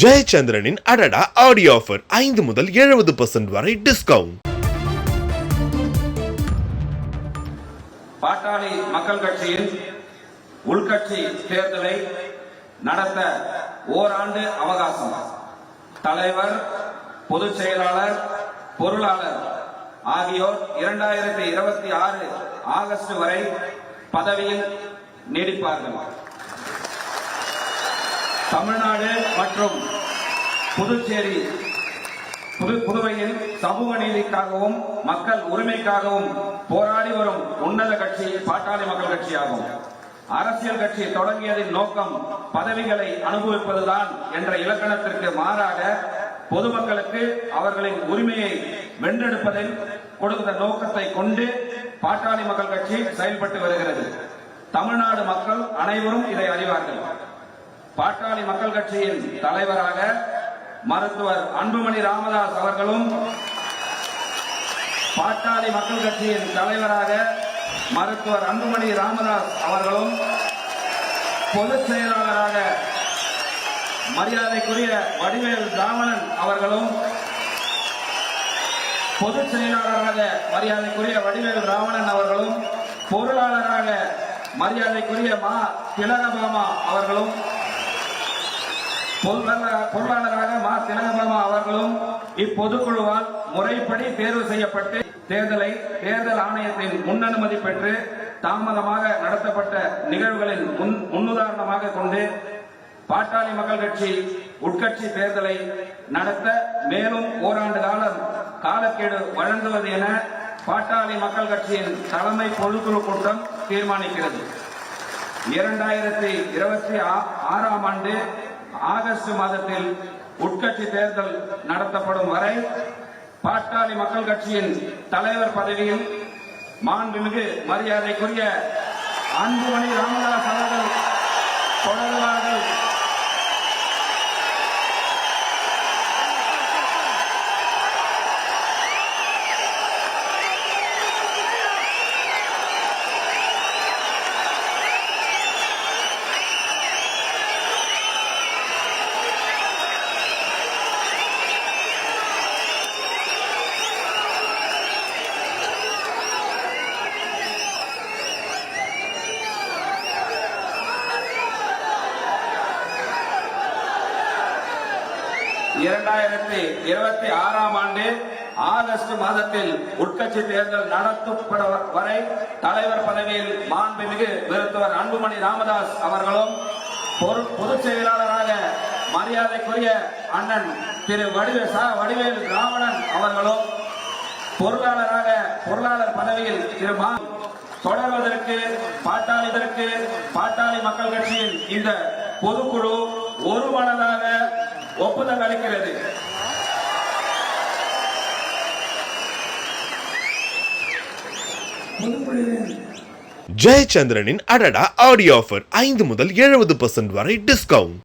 ஜெயச்சந்திரனின் அடடா audio offer ஐந்து முதல் எழுபது பர்சன்ட் வரை டிஸ்கவுண்ட் பாட்டாளி மக்கள் கட்சியின் உள்கட்சி தேர்தலை நடத்த ஓராண்டு அவகாசம். தலைவர் பொதுச் செயலாளர் பொருளாளர் ஆகியோர் இரண்டாயிரத்தி இருபத்தி ஆறு ஆகஸ்ட் வரை பதவியில் நீடிப்பார்கள். தமிழ்நாடு மற்றும் புதுச்சேரி புது புதுவையில் சமூக நீதிக்காகவும் மக்கள் உரிமைக்காகவும் போராடி வரும் உன்னத கட்சி பாட்டாளி மக்கள் கட்சியாகும். அரசியல் கட்சி தொடங்கியதின் நோக்கம் பதவிகளை அனுபவிப்பதுதான் என்ற இலக்கணத்திற்கு மாறாக பொதுமக்களுக்கு அவர்களின் உரிமையை வென்றெடுப்பதில் கொடுத்த நோக்கத்தை கொண்டு பாட்டாளி மக்கள் கட்சி செயல்பட்டு வருகிறது. தமிழ்நாடு மக்கள் அனைவரும் இதை அறிவார்கள். பாட்டாளி மக்கள் கட்சியின் தலைவராக மருத்துவர் அன்புமணி ராமதாஸ் அவர்களும் பாட்டாளி மக்கள் கட்சியின் தலைவராக மருத்துவர் அன்புமணி ராமதாஸ் அவர்களும் பொதுச் செயலாளராக மரியாதைக்குரிய வடிவேல் ராமணன் அவர்களும் பொதுச் செயலாளராக மரியாதைக்குரிய வடிவேல் ராமணன் அவர்களும் பொருளாளராக மரியாதைக்குரிய மா திலகபாமா அவர்களும் பொருளாளராக மா திலகபாமா அவர்களும் இப்பொதுக்குழுவால் முறைப்படி தேர்வு செய்யப்பட்டு தேர்தலை தேர்தல் ஆணையத்தின் முன்னனுமதி பெற்று தாமதமாக நடத்தப்பட்ட நிகழ்வுகளின் முன் முன்னுதாரணமாக கொண்டு பாட்டாளி மக்கள் கட்சி உட்கட்சி தேர்தலை நடத்த மேலும் ஓராண்டு காலம் காலக்கெடு வழங்குவது என பாட்டாளி மக்கள் கட்சியின் தலைமை பொதுக்குழு கூட்டம் தீர்மானிக்கிறது. இரண்டாயிரத்தி இருபத்தி ஆறாம் ஆண்டு ஆகஸ்ட் மாதத்தில் உட்கட்சி தேர்தல் நடத்தப்படும் வரை பாட்டாளி மக்கள் கட்சியின் தலைவர் பதவியில் மாண்புமிகு மரியாதைக்குரிய அன்புமணி ராமதாஸ் இரண்டாயிரத்தி இருபத்தி ஆறாம் ஆண்டு ஆகஸ்ட் மாதத்தில் உட்கட்சி தேர்தல் நடத்தப்பட வரை தலைவர் பதவியில் மாண்புமிகு மருத்துவர் அன்புமணி ராமதாஸ் அவர்களும் பொதுச் செயலாளராக மரியாதைக்குரிய அண்ணன் திரு வடிவே ச வடிவேல் ராவணன் அவர்களும் பொருளாளராக பொருளாளர் பதவியில் திரு மா தொடர்வதற்கு பாட்டாளிதற்கு பாட்டாளி மக்கள் கட்சியின் இந்த பொதுக்குழு ஒருமனதாக ஒப்புதல் அளிக்கிறது ஜெயச்சந்திரனின் அடடா ஆடியோ ஆஃபர் ஐந்து முதல் எழுபது பர்சன்ட் வரை டிஸ்கவுண்ட்